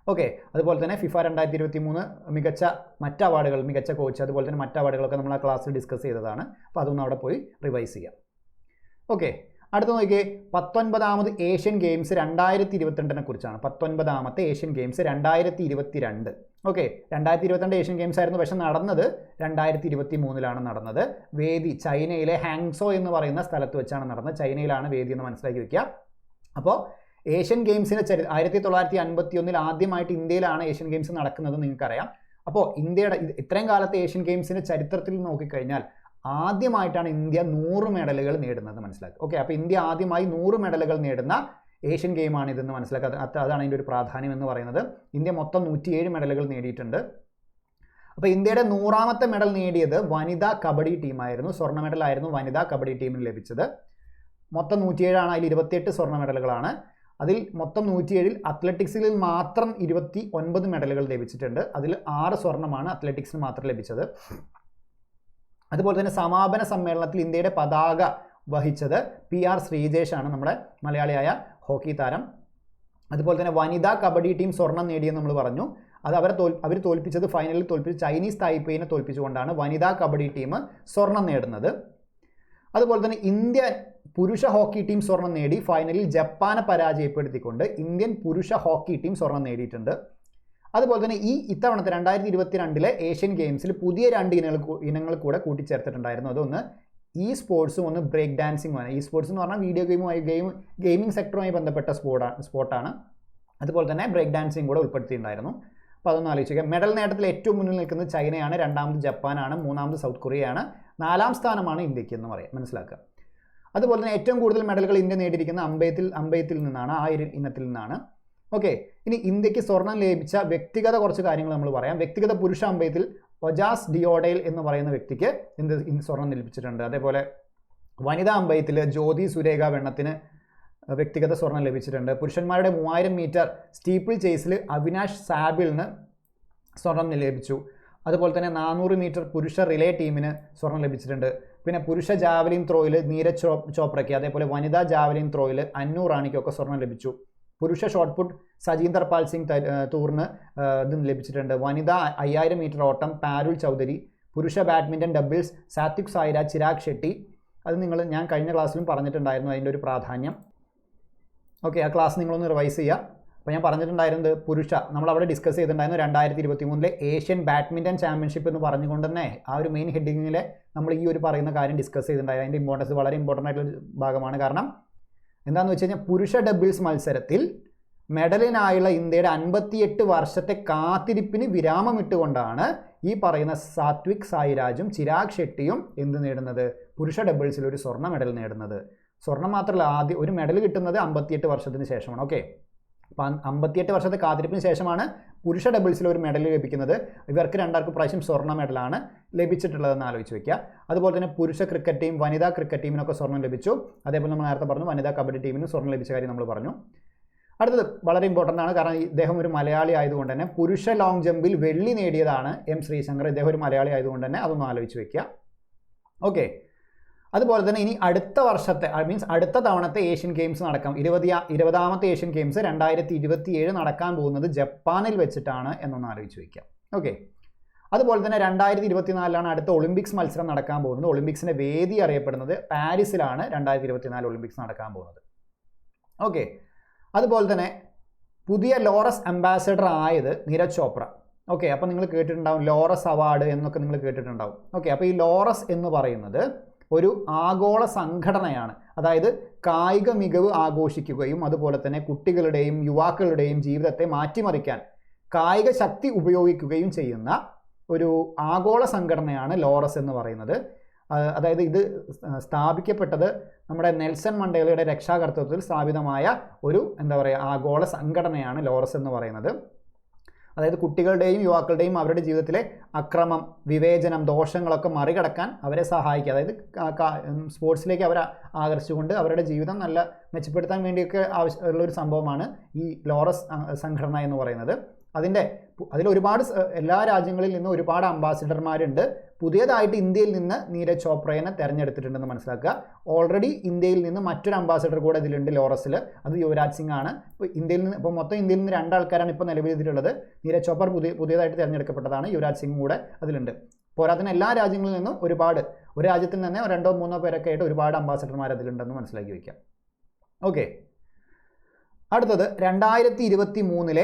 [SPEAKER 1] ഓക്കെ അതുപോലെ തന്നെ ഫിഫ രണ്ടായിരത്തി ഇരുപത്തി മൂന്ന് മികച്ച മറ്റ് അവാർഡുകൾ മികച്ച കോച്ച് അതുപോലെ തന്നെ മറ്റ് അവാർഡുകളൊക്കെ നമ്മൾ ആ ക്ലാസ്സിൽ ഡിസ്കസ് ചെയ്തതാണ്. അപ്പോൾ അതൊന്ന് അവിടെ പോയി റിവൈസ് ചെയ്യാം. ഓക്കെ അടുത്ത നോക്കിയേ പത്തൊൻപതാമത് ഏഷ്യൻ ഗെയിംസ് രണ്ടായിരത്തി ഇരുപത്തിരണ്ടിനെ കുറിച്ചാണ്. പത്തൊൻപതാമത്തെ ഏഷ്യൻ ഗെയിംസ് രണ്ടായിരത്തി ഇരുപത്തി രണ്ട് ഓക്കെ രണ്ടായിരത്തി ഇരുപത്തിരണ്ട് ഏഷ്യൻ ഗെയിംസ് ആയിരുന്നു പക്ഷെ നടന്നത് രണ്ടായിരത്തി ഇരുപത്തി മൂന്നിലാണ് നടന്നത്. വേദി ചൈനയിലെ ഹാങ്സോ എന്ന് പറയുന്ന സ്ഥലത്ത് വെച്ചാണ് നടന്നത്. ചൈനയിലാണ് വേദി എന്ന് മനസ്സിലാക്കി വെക്കുക. അപ്പോൾ ഏഷ്യൻ ഗെയിംസിന്റെ ചരി ആയിരത്തി തൊള്ളായിരത്തി അൻപത്തി ഒന്നിൽ ആദ്യമായിട്ട് ഇന്ത്യയിലാണ് ഏഷ്യൻ ഗെയിംസ് നടക്കുന്നത് നിങ്ങൾക്കറിയാം. അപ്പോൾ ഇന്ത്യയുടെ ഇത് ഇത്രയും കാലത്തെ ഏഷ്യൻ ഗെയിംസിന്റെ ചരിത്രത്തിൽ നോക്കിക്കഴിഞ്ഞാൽ ആദ്യമായിട്ടാണ് ഇന്ത്യ നൂറ് മെഡലുകൾ നേടുന്നത് മനസ്സിലാക്കുക. ഓക്കെ അപ്പോൾ ഇന്ത്യ ആദ്യമായി നൂറ് മെഡലുകൾ നേടുന്ന ഏഷ്യൻ ഗെയിമാണ് ഇതെന്ന് മനസ്സിലാക്കുക. അത് അത് അതാണ് അതിന്റെ ഒരു പ്രാധാന്യം എന്ന് പറയുന്നത്. ഇന്ത്യ മൊത്തം നൂറ്റിയേഴ് മെഡലുകൾ നേടിയിട്ടുണ്ട്. അപ്പോൾ ഇന്ത്യയുടെ നൂറാമത്തെ മെഡൽ നേടിയത് വനിതാ കബഡി ടീമായിരുന്നു. സ്വർണ മെഡലായിരുന്നു വനിതാ കബഡി ടീമിന് ലഭിച്ചത്. മൊത്തം നൂറ്റിയേഴാണ് അതിൽ ഇരുപത്തിയെട്ട് സ്വർണ മെഡലുകളാണ്. അതിൽ മൊത്തം നൂറ്റിയേഴിൽ അത്ലറ്റിക്സിൽ മാത്രം ഇരുപത്തി ഒൻപത് മെഡലുകൾ ലഭിച്ചിട്ടുണ്ട്. അതിൽ ആറ് സ്വർണമാണ് അത്ലറ്റിക്സിന് മാത്രം ലഭിച്ചത്. അതുപോലെ തന്നെ സമാപന സമ്മേളനത്തിൽ ഇന്ത്യയുടെ പതാക വഹിച്ചത് പി ആർ ശ്രീജേഷാണ് നമ്മുടെ മലയാളിയായ ഹോക്കി താരം. അതുപോലെ തന്നെ വനിതാ കബഡി ടീം സ്വർണം നേടിയെന്ന് നമ്മൾ പറഞ്ഞു. അത് അവരെ തോൽ അവർ തോൽപ്പിച്ചത് ഫൈനലിൽ തോൽപ്പിച്ച് ചൈനീസ് തായ്പേയിനെ തോൽപ്പിച്ചുകൊണ്ടാണ് വനിതാ കബഡി ടീം സ്വർണം നേടുന്നത്. അതുപോലെ തന്നെ ഇന്ത്യ പുരുഷ ഹോക്കി ടീം സ്വർണം നേടി ഫൈനലിൽ ജപ്പാനെ പരാജയപ്പെടുത്തിക്കൊണ്ട് ഇന്ത്യൻ പുരുഷ ഹോക്കി ടീം സ്വർണം നേടിയിട്ടുണ്ട്. അതുപോലെ തന്നെ ഈ ഇത്തവണത്തെ രണ്ടായിരത്തി ഇരുപത്തിരണ്ടിലെ ഏഷ്യൻ ഗെയിംസിൽ പുതിയ രണ്ട് ഇനങ്ങൾ ഇനങ്ങൾ കൂടെ കൂട്ടിച്ചേർത്തിട്ടുണ്ടായിരുന്നു. അതൊന്ന് ഈ സ്പോർട്സും ഒന്ന് ബ്രേക്ക് ഡാൻസിങ്ങുമാണ് ഈ സ്പോർട്സ് എന്ന് പറഞ്ഞാൽ വീഡിയോ ഗെയിമുമായി ഗെയിം ഗെയിമിംഗ് സെക്ടറുമായി ബന്ധപ്പെട്ട സ്പോർട്ടാണ് സ്പോർട്ടാണ് അതുപോലെ തന്നെ ബ്രേക്ക് ഡാൻസിങ് കൂടെ ഉൾപ്പെടുത്തിയിട്ടുണ്ടായിരുന്നു. അപ്പോൾ അതൊന്ന് ആലോചിക്കുക മെഡൽ നേട്ടത്തിൽ ഏറ്റവും മുന്നിൽ നിൽക്കുന്നത് ചൈനയാണ്. രണ്ടാമത് ജപ്പാനാണ്. മൂന്നാമത് സൗത്ത് കൊറിയയാണ്. നാലാം സ്ഥാനമാണ് ഇന്ത്യയ്ക്ക് എന്ന് പറയാം. മനസ്സിലാക്കുക. അതുപോലെ തന്നെ ഏറ്റവും കൂടുതൽ മെഡലുകൾ ഇന്ത്യ നേടിയിരിക്കുന്ന അമ്പയത്തിൽ അമ്പയത്തിൽ നിന്നാണ്. ആ ഇനത്തിൽ നിന്നാണ്. ഓക്കെ ഇനി ഇന്ത്യയ്ക്ക് സ്വർണം ലഭിച്ച വ്യക്തിഗത കുറച്ച് കാര്യങ്ങൾ നമ്മൾ പറയാം. വ്യക്തിഗത പുരുഷ അമ്പയത്തിൽ ഒജാസ് ഡിയോഡയിൽ എന്ന് പറയുന്ന വ്യക്തിക്ക് എന്ത് സ്വർണം ലഭിച്ചിട്ടുണ്ട്. അതേപോലെ വനിതാ അമ്പയത്തിൽ ജ്യോതി സുരേഖ വെണ്ണത്തിന് വ്യക്തിഗത സ്വർണം ലഭിച്ചിട്ടുണ്ട്. പുരുഷന്മാരുടെ മൂവായിരം മീറ്റർ സ്റ്റീപ്പിൾ ചേസിൽ അവിനാഷ് സാബിളിന് സ്വർണം ലഭിച്ചു. അതുപോലെ തന്നെ നാനൂറ് മീറ്റർ പുരുഷ റിലേ ടീമിന് സ്വർണം ലഭിച്ചിട്ടുണ്ട്. പിന്നെ പുരുഷ ജാവലിൻ ത്രോയിൽ നീരജ് ചോപ്രയ്ക്ക് അതേപോലെ വനിതാ ജാവലിൻ ത്രോയിൽ അന്നു റാണിക്കൊക്കെ സ്വർണം ലഭിച്ചു. പുരുഷ ഷോട്ട് പുട്ട് സജീന്ദർ പാൽ സിംഗ് തൂറിന് ഇത് ലഭിച്ചിട്ടുണ്ട്. വനിതാ അയ്യായിരം മീറ്റർ ഓട്ടം പാരുൽ ചൗധരി പുരുഷ ബാഡ്മിന്റൺ ഡബിൾസ് സാത്വിക് സായിരാജ് ചിരാഗ് ഷെട്ടി. അത് നിങ്ങൾ ഞാൻ കഴിഞ്ഞ ക്ലാസ്സിലും പറഞ്ഞിട്ടുണ്ടായിരുന്നു അതിന്റെ ഒരു പ്രാധാന്യം. ഓക്കെ ആ ക്ലാസ് നിങ്ങളൊന്ന് റിവൈസ് ചെയ്യുക അപ്പോൾ ഞാൻ പറഞ്ഞിട്ടുണ്ടായിരുന്നത് പുരുഷ നമ്മൾ അവിടെ ഡിസ്കസ് ചെയ്തിട്ടുണ്ടായിരുന്നു രണ്ടായിരത്തി ഇരുപത്തി മൂന്നിലെ ഏഷ്യൻ ബാഡ്മിന്റൺ ചാമ്പ്യൻഷിപ്പ് എന്ന് പറഞ്ഞുകൊണ്ട് തന്നെ ആ ഒരു മെയിൻ ഹെഡിങ്ങിലെ നമ്മൾ ഈ ഒരു പറയുന്ന കാര്യം ഡിസ്കസ് ചെയ്തിട്ടുണ്ടായിരുന്നു. അതിന്റെ ഇമ്പോർട്ടൻസ് വളരെ ഇമ്പോർട്ടന്റ് ആയിട്ടുള്ള ഭാഗമാണ്. കാരണം എന്താണെന്ന് വെച്ച് കഴിഞ്ഞാൽ പുരുഷ ഡബിൾസ് മത്സരത്തിൽ മെഡലിനായുള്ള ഇന്ത്യയുടെ അൻപത്തിയെട്ട് വർഷത്തെ കാത്തിരിപ്പിന് വിരാമമിട്ടുകൊണ്ടാണ് ഈ പറയുന്ന സാത്വിക് സായിരാജും ചിരാഗ് ഷെട്ടിയും എന്ത് നേടുന്നത്? പുരുഷ ഡബിൾസിൽ ഒരു സ്വർണ മെഡൽ നേടുന്നത്. സ്വർണം മാത്രമല്ല ആദ്യം ഒരു മെഡൽ കിട്ടുന്നത് അമ്പത്തിയെട്ട് വർഷത്തിന് ശേഷമാണ്. ഓക്കെ അപ്പം അമ്പത്തിയെട്ട് വർഷത്തെ കാത്തിരിപ്പിന് ശേഷമാണ് പുരുഷ ഡബിൾസിൽ ഒരു മെഡൽ ലഭിക്കുന്നത്. ഇവർക്ക് രണ്ടാർക്ക് പ്രാവശ്യം സ്വർണ മെഡലാണ് ലഭിച്ചിട്ടുള്ളതെന്ന് ആലോചിച്ച് വയ്ക്കുക അതുപോലെ തന്നെ പുരുഷ ക്രിക്കറ്റ് ടീം വനിതാ ക്രിക്കറ്റ് ടീമിനൊക്കെ സ്വർണം ലഭിച്ചു. അതേപോലെ നമ്മൾ നേരത്തെ പറഞ്ഞു വനിതാ കബഡി ടീമിനും സ്വർണം ലഭിച്ച കാര്യം നമ്മൾ പറഞ്ഞു. അടുത്തത് വളരെ ഇമ്പോർട്ടന്റ് ആണ്. കാരണം ഇദ്ദേഹം ഒരു മലയാളി ആയതുകൊണ്ട് തന്നെ പുരുഷ ലോങ് ജമ്പിൽ വെള്ളി നേടിയതാണ് എം ശ്രീശങ്കർ. ഇദ്ദേഹം ഒരു മലയാളി ആയതുകൊണ്ട് തന്നെ അതൊന്ന് ആലോചിച്ച് വയ്ക്കുക ഓക്കെ അതുപോലെ തന്നെ ഇനി അടുത്ത വർഷത്തെ മീൻസ് അടുത്ത തവണത്തെ ഏഷ്യൻ ഗെയിംസ് നടക്കാം. ഇരുപതി ഇരുപതാമത്തെ ഏഷ്യൻ ഗെയിംസ് രണ്ടായിരത്തി ഇരുപത്തിയേഴ് നടക്കാൻ പോകുന്നത് ജപ്പാനിൽ വെച്ചിട്ടാണ് എന്നൊന്ന് ആലോചിച്ച് വയ്ക്കുക ഓക്കെ. അതുപോലെ തന്നെ രണ്ടായിരത്തി ഇരുപത്തിനാലിലാണ് അടുത്ത ഒളിമ്പിക്സ് മത്സരം നടക്കാൻ പോകുന്നത്. ഒളിമ്പിക്സിന്റെ വേദി അറിയപ്പെടുന്നത് പാരീസിലാണ് രണ്ടായിരത്തി ഇരുപത്തിനാല് ഒളിമ്പിക്സ് നടക്കാൻ പോകുന്നത്. ഓക്കെ. അതുപോലെ തന്നെ പുതിയ ലോറസ് അംബാസഡർ ആയത് നീരജ് ചോപ്ര. ഓക്കെ. അപ്പോൾ നിങ്ങൾ കേട്ടിട്ടുണ്ടാവും ലോറസ് അവാർഡ് എന്നൊക്കെ നിങ്ങൾ കേട്ടിട്ടുണ്ടാവും. ഓക്കെ. അപ്പോൾ ഈ ലോറസ് എന്ന് പറയുന്നത് ഒരു ആഗോള സംഘടനയാണ്. അതായത് കായിക മികവ് ആഘോഷിക്കുകയും അതുപോലെ തന്നെ കുട്ടികളുടെയും യുവാക്കളുടെയും ജീവിതത്തെ മാറ്റിമറിക്കാൻ കായിക ശക്തി ഉപയോഗിക്കുകയും ചെയ്യുന്ന ഒരു ആഗോള സംഘടനയാണ് ലോറസ് എന്ന് പറയുന്നത്. അതായത് ഇത് സ്ഥാപിക്കപ്പെട്ടത് നമ്മുടെ നെൽസൺ മണ്ടേലയുടെ രക്ഷാകർത്തൃത്വത്തിൽ സ്ഥാപിതമായ ഒരു എന്താ പറയുക ആഗോള സംഘടനയാണ് ലോറസ് എന്ന് പറയുന്നത്. അതായത് കുട്ടികളുടെയും യുവാക്കളുടെയും അവരുടെ ജീവിതത്തിലെ അക്രമം വിവേചനം ദോഷങ്ങളൊക്കെ മറികടക്കാൻ അവരെ സഹായിക്കുക. അതായത് സ്പോർട്സിലേക്ക് അവരെ ആകർഷിച്ചുകൊണ്ട് അവരുടെ ജീവിതം നല്ല മെച്ചപ്പെടുത്താൻ വേണ്ടിയൊക്കെ ആവശ്യമുള്ള ഒരു സംഭവമാണ് ഈ ലോറസ് സംഘടന എന്ന് പറയുന്നത്. അതിന്റെ അതിൽ ഒരുപാട് എല്ലാ രാജ്യങ്ങളിൽ നിന്നും ഒരുപാട് അംബാസിഡർമാരുണ്ട്. പുതിയതായിട്ട് ഇന്ത്യയിൽ നിന്ന് നീരജ് ചോപ്രയെ തെരഞ്ഞെടുത്തിട്ടുണ്ടെന്ന് മനസ്സിലാക്കുക. ഓൾറെഡി ഇന്ത്യയിൽ നിന്ന് മറ്റൊരു അംബാസഡർ കൂടെ ഇതിലുണ്ട് ലോറസിൽ അത് യുവരാജ് സിംഗ് ആണ് ഇപ്പോൾ ഇന്ത്യയിൽ നിന്ന് ഇപ്പോൾ മൊത്തം ഇന്ത്യയിൽ നിന്ന് രണ്ടാൾക്കാരാണ് ഇപ്പോൾ നിലവിൽ ഇതിലുള്ളത് നീരജ് ചോപ്ര പുതിയ പുതിയതായിട്ട് തിരഞ്ഞെടുക്കപ്പെട്ടതാണ് യുവരാജ് സിംഗ് കൂടെ അതിലുണ്ട്. പോരാത്തിന് എല്ലാ രാജ്യങ്ങളിൽ നിന്നും ഒരുപാട് ഒരു രാജ്യത്തിൽ തന്നെ രണ്ടോ മൂന്നോ പേരൊക്കെ ആയിട്ട് ഒരുപാട് അംബാസഡർമാർ അതിലുണ്ടെന്ന് മനസ്സിലാക്കി വയ്ക്കാം ഓക്കെ അടുത്തത് രണ്ടായിരത്തി ഇരുപത്തി മൂന്നിലെ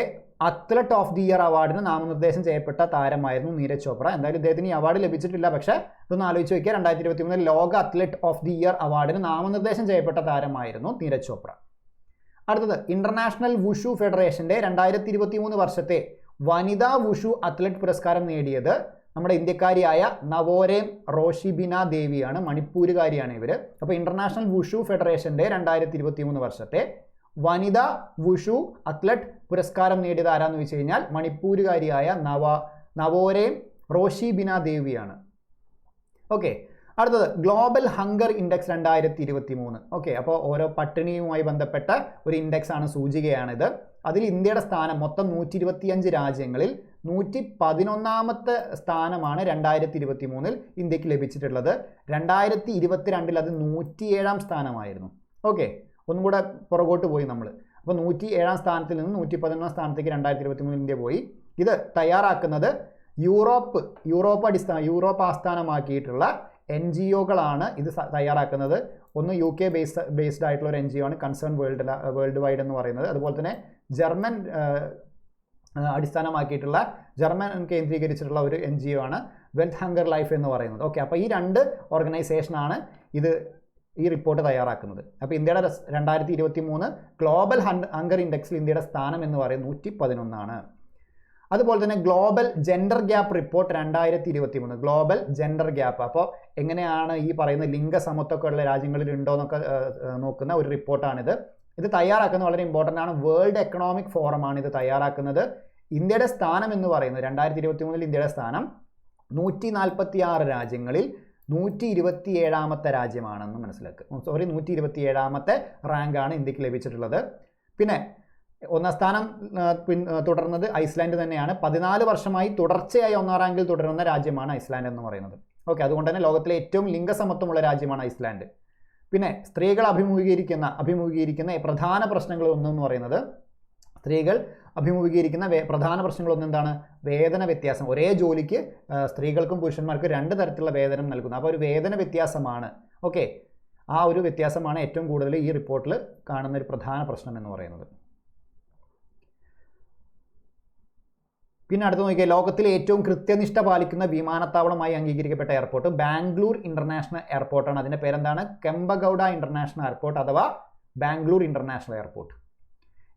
[SPEAKER 1] അത്ലറ്റ് ഓഫ് ദി ഇയർ അവാർഡിന് നാമനിർദ്ദേശം ചെയ്യപ്പെട്ട താരമായിരുന്നു നീരജ് ചോപ്ര. എന്തായാലും ഇദ്ദേഹത്തിന് ഈ അവാർഡ് ലഭിച്ചിട്ടില്ല. പക്ഷേ ഇതൊന്ന് ആലോചിച്ച് വയ്ക്കുക രണ്ടായിരത്തി ഇരുപത്തി മൂന്നിൽ ലോക അത്ലറ്റ് ഓഫ് ദി ഇയർ അവാർഡിന് നാമനിർദ്ദേശം ചെയ്യപ്പെട്ട താരമായിരുന്നു നീരജ് ചോപ്ര. അടുത്തത് ഇന്റർനാഷണൽ വുഷു ഫെഡറേഷന്റെ രണ്ടായിരത്തി ഇരുപത്തി മൂന്ന് വർഷത്തെ വനിതാ വുഷു അത്ലറ്റ് പുരസ്കാരം നേടിയത് നമ്മുടെ ഇന്ത്യക്കാരിയായ നവോരേം റോഷിബിന ദേവിയാണ്. മണിപ്പൂരുകാരിയാണ് ഇവർ അപ്പോൾ ഇന്റർനാഷണൽ വുഷു ഫെഡറേഷന്റെ രണ്ടായിരത്തി ഇരുപത്തി മൂന്ന് വർഷത്തെ വനിതാ വുഷു അത്ലറ്റ് പുരസ്കാരം നേടിയത് ആരാന്ന് വെച്ച് കഴിഞ്ഞാൽ മണിപ്പൂരുകാരിയായ നവ നവോരേം റോഷിബിന ദേവിയാണ്. ഓക്കെ അടുത്തത് ഗ്ലോബൽ ഹങ്കർ ഇൻഡെക്സ് രണ്ടായിരത്തി ഇരുപത്തി മൂന്ന് ഓക്കെ അപ്പോൾ ഓരോ പട്ടിണിയുമായി ബന്ധപ്പെട്ട ഒരു ഇൻഡെക്സ് ആണ് സൂചികയാണിത്. അതിൽ ഇന്ത്യയുടെ സ്ഥാനം മൊത്തം നൂറ്റി ഇരുപത്തിയഞ്ച് രാജ്യങ്ങളിൽ നൂറ്റി പതിനൊന്നാമത്തെ സ്ഥാനമാണ് രണ്ടായിരത്തി ഇരുപത്തി മൂന്നിൽ ഇന്ത്യയ്ക്ക് ലഭിച്ചിട്ടുള്ളത്. രണ്ടായിരത്തി ഇരുപത്തിരണ്ടിൽ അത് നൂറ്റിയേഴാം സ്ഥാനമായിരുന്നു. ഓക്കെ ഒന്നും കൂടെ പുറകോട്ട് പോയി നമ്മൾ അപ്പോൾ നൂറ്റി ഏഴാം സ്ഥാനത്തിൽ നിന്ന് നൂറ്റി പതിനൊന്നാം സ്ഥാനത്തേക്ക് രണ്ടായിരത്തി ഇരുപത്തി മൂന്നിൽ ഇന്ത്യ പോയി. ഇത് തയ്യാറാക്കുന്നത് യൂറോപ്പ് യൂറോപ്പ് അടിസ്ഥാന യൂറോപ്പ് ആസ്ഥാനമാക്കിയിട്ടുള്ള എൻ ജി ഒകളാണ് ഇത് തയ്യാറാക്കുന്നത്. ഒന്ന് യു കെ ബേസ് ബേസ്ഡ് ആയിട്ടുള്ള ഒരു എൻ ജി ഒ ആണ് കൺസേൺ വേൾഡ് വേൾഡ് വൈഡ് എന്ന് പറയുന്നത്. അതുപോലെ തന്നെ ജർമ്മൻ അടിസ്ഥാനമാക്കിയിട്ടുള്ള ജർമ്മൻ കേന്ദ്രീകരിച്ചിട്ടുള്ള ഒരു എൻ ജി ഒ ആണ് വെൽത്ത് ഹങ്കർ ലൈഫ് എന്ന് പറയുന്നത്. ഓക്കെ അപ്പോൾ ഈ രണ്ട് ഓർഗനൈസേഷനാണ് ഇത് ഈ റിപ്പോർട്ട് തയ്യാറാക്കുന്നത്. അപ്പോൾ ഇന്ത്യയുടെ രണ്ടായിരത്തി ഇരുപത്തി മൂന്ന് ഗ്ലോബൽ ഹങ്കർ ഇൻഡെക്സിൽ ഇന്ത്യയുടെ സ്ഥാനം എന്ന് പറയുന്നത് നൂറ്റി പതിനൊന്നാണ് അതുപോലെ തന്നെ ഗ്ലോബൽ ജെൻഡർ ഗ്യാപ്പ് റിപ്പോർട്ട് രണ്ടായിരത്തി ഇരുപത്തി മൂന്ന് ഗ്ലോബൽ ജെൻഡർ ഗ്യാപ്പ് അപ്പോൾ എങ്ങനെയാണ് ഈ പറയുന്ന ലിംഗസമത്വമൊക്കെ ഉള്ള രാജ്യങ്ങളിൽ ഉണ്ടോ എന്നൊക്കെ നോക്കുന്ന ഒരു റിപ്പോർട്ടാണിത് ഇത് തയ്യാറാക്കുന്നത് വളരെ ഇമ്പോർട്ടന്റ് ആണ്. വേൾഡ് എക്കണോമിക് ഫോറമാണ് ഇത് തയ്യാറാക്കുന്നത്. ഇന്ത്യയുടെ സ്ഥാനം എന്ന് പറയുന്നത് രണ്ടായിരത്തി ഇരുപത്തി മൂന്നിൽ ഇന്ത്യയുടെ സ്ഥാനം നൂറ്റി നാൽപ്പത്തി ആറ് രാജ്യങ്ങളിൽ നൂറ്റി ഇരുപത്തി ഏഴാമത്തെ രാജ്യമാണെന്ന് മനസ്സിലാക്കുക സോറി നൂറ്റി ഇരുപത്തി ഏഴാമത്തെ റാങ്കാണ് ഇന്ത്യയ്ക്ക് ലഭിച്ചിട്ടുള്ളത്. പിന്നെ ഒന്നാം സ്ഥാനം തുടർന്നത് ഐസ്ലാൻഡ് തന്നെയാണ്. പതിനാല് വർഷമായി തുടർച്ചയായി ഒന്നാം റാങ്കിൽ തുടരുന്ന രാജ്യമാണ് ഐസ്ലാൻഡ് എന്ന് പറയുന്നത്. ഓക്കെ അതുകൊണ്ട് തന്നെ ലോകത്തിലെ ഏറ്റവും ലിംഗസമത്വമുള്ള രാജ്യമാണ് ഐസ്ലാൻഡ്. പിന്നെ സ്ത്രീകൾ അഭിമുഖീകരിക്കുന്ന അഭിമുഖീകരിക്കുന്ന പ്രധാന പ്രശ്നങ്ങൾ ഒന്നെന്ന് പറയുന്നത് സ്ത്രീകൾ അഭിമുഖീകരിക്കുന്ന പ്രധാന പ്രശ്നങ്ങളൊന്നും എന്താണ്? വേതന വ്യത്യാസം. ഒരേ ജോലിക്ക് സ്ത്രീകൾക്കും പുരുഷന്മാർക്കും രണ്ട് തരത്തിലുള്ള വേതനം നൽകുന്നു. അപ്പോൾ ഒരു വേതന വ്യത്യാസമാണ്. ഓക്കെ. ആ ഒരു വ്യത്യാസമാണ് ഏറ്റവും കൂടുതൽ ഈ റിപ്പോർട്ടിൽ കാണുന്ന ഒരു പ്രധാന പ്രശ്നം എന്ന് പറയുന്നത്. പിന്നെ അടുത്ത് നോക്കിയാൽ ലോകത്തിലെ ഏറ്റവും കൃത്യനിഷ്ഠ പാലിക്കുന്ന വിമാനത്താവളമായി അംഗീകരിക്കപ്പെട്ട എയർപോർട്ട് ബാംഗ്ലൂർ ഇന്റർനാഷണൽ എയർപോർട്ടാണ്. അതിന്റെ പേരെന്താണ്? കെമ്പഗൌഡ ഇന്റർനാഷണൽ എയർപോർട്ട് അഥവാ ബാംഗ്ലൂർ ഇന്റർനാഷണൽ എയർപോർട്ട്.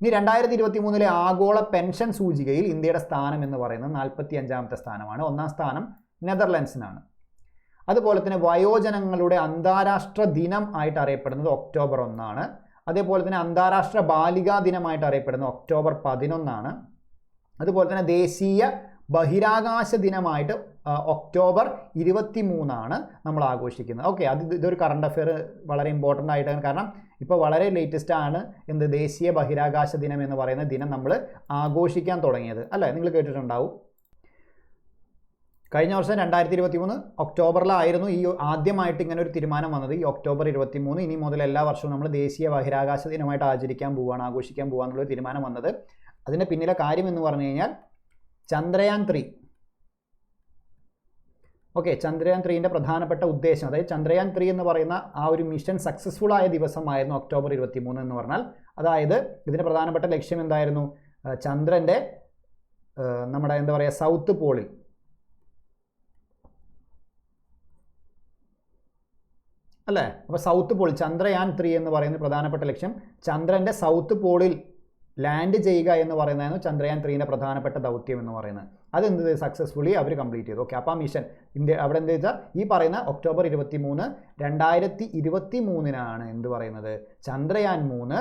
[SPEAKER 1] ഇനി രണ്ടായിരത്തി ഇരുപത്തി മൂന്നിലെ ആഗോള പെൻഷൻ സൂചികയിൽ ഇന്ത്യയുടെ സ്ഥാനം എന്ന് പറയുന്നത് നാൽപ്പത്തി അഞ്ചാമത്തെ സ്ഥാനമാണ്. ഒന്നാം സ്ഥാനം നെതർലൻഡ്സിനാണ്. അതുപോലെ തന്നെ വയോജനങ്ങളുടെ അന്താരാഷ്ട്ര ദിനം ആയിട്ട് അറിയപ്പെടുന്നത് ഒക്ടോബർ ഒന്നാണ്. അതേപോലെ തന്നെ അന്താരാഷ്ട്ര ബാലികാ ദിനമായിട്ട് അറിയപ്പെടുന്നത് ഒക്ടോബർ പതിനൊന്നാണ്. അതുപോലെ തന്നെ ദേശീയ ബഹിരാകാശ ദിനമായിട്ട് ഒക്ടോബർ ഇരുപത്തി മൂന്നാണ് നമ്മൾ ആഘോഷിക്കുന്നത്. ഓക്കെ അത് ഇത് ഇതൊരു കറണ്ട് അഫെയർ വളരെ ഇമ്പോർട്ടന്റ് ആയിട്ടാണ്. കാരണം ഇപ്പോൾ വളരെ ലേറ്റസ്റ്റ് ആണ് എന്ത് ദേശീയ ബഹിരാകാശ ദിനം എന്ന് പറയുന്ന ദിനം നമ്മൾ ആഘോഷിക്കാൻ തുടങ്ങിയത്. അല്ലേ? നിങ്ങൾ കേട്ടിട്ടുണ്ടാവും. കഴിഞ്ഞ വർഷം രണ്ടായിരത്തി ഇരുപത്തി മൂന്ന് ഒക്ടോബറിലായിരുന്നു ഈ ആദ്യമായിട്ട് ഇങ്ങനെ ഒരു തീരുമാനം വന്നത്. ഈ ഒക്ടോബർ ഇരുപത്തി മൂന്ന് ഇനി മുതൽ എല്ലാ വർഷവും നമ്മൾ ദേശീയ ബഹിരാകാശ ദിനമായിട്ട് ആചരിക്കാൻ പോവുകയാണ് ആഘോഷിക്കാൻ പോകാന്നുള്ള തീരുമാനം വന്നത്. അതിന്റെ പിന്നിലെ കാര്യം എന്ന് പറഞ്ഞു കഴിഞ്ഞാൽ ചന്ദ്രയാൻ ത്രീ ഓക്കെ ചന്ദ്രയാൻ ത്രീന്റെ പ്രധാനപ്പെട്ട ഉദ്ദേശം അതായത് ചന്ദ്രയാൻ ത്രീ എന്ന് പറയുന്ന ആ ഒരു മിഷൻ സക്സസ്ഫുൾ ആയ ദിവസമായിരുന്നു ഒക്ടോബർ ഇരുപത്തി മൂന്ന് എന്ന് പറഞ്ഞാൽ. അതായത് ഇതിന്റെ പ്രധാനപ്പെട്ട ലക്ഷ്യം എന്തായിരുന്നു? ചന്ദ്രന്റെ നമ്മുടെ എന്താ പറയുക സൗത്ത് പോളിൽ അല്ലേ? അപ്പോൾ സൗത്ത് പോൾ ചന്ദ്രയാൻ ത്രീ എന്ന് പറയുന്ന പ്രധാനപ്പെട്ട ലക്ഷ്യം ചന്ദ്രന്റെ സൗത്ത് പോളിൽ ലാൻഡ് ചെയ്യുക എന്ന് പറയുന്നതായിരുന്നു ചന്ദ്രയാൻ ത്രീന്റെ പ്രധാനപ്പെട്ട ദൗത്യം എന്ന് പറയുന്നത്. അതെന്ത്? സക്സസ്ഫുള്ളി അവർ കംപ്ലീറ്റ് ചെയ്തു. ഓക്കെ അപ്പോൾ ആ മിഷൻ ഇന്ത്യ അവിടെ എന്ത് വെച്ചാൽ ഈ പറയുന്ന ഒക്ടോബർ ഇരുപത്തി മൂന്ന് രണ്ടായിരത്തി ഇരുപത്തി മൂന്നിനാണ് എന്ത് പറയുന്നത്? ചന്ദ്രയാൻ മൂന്ന്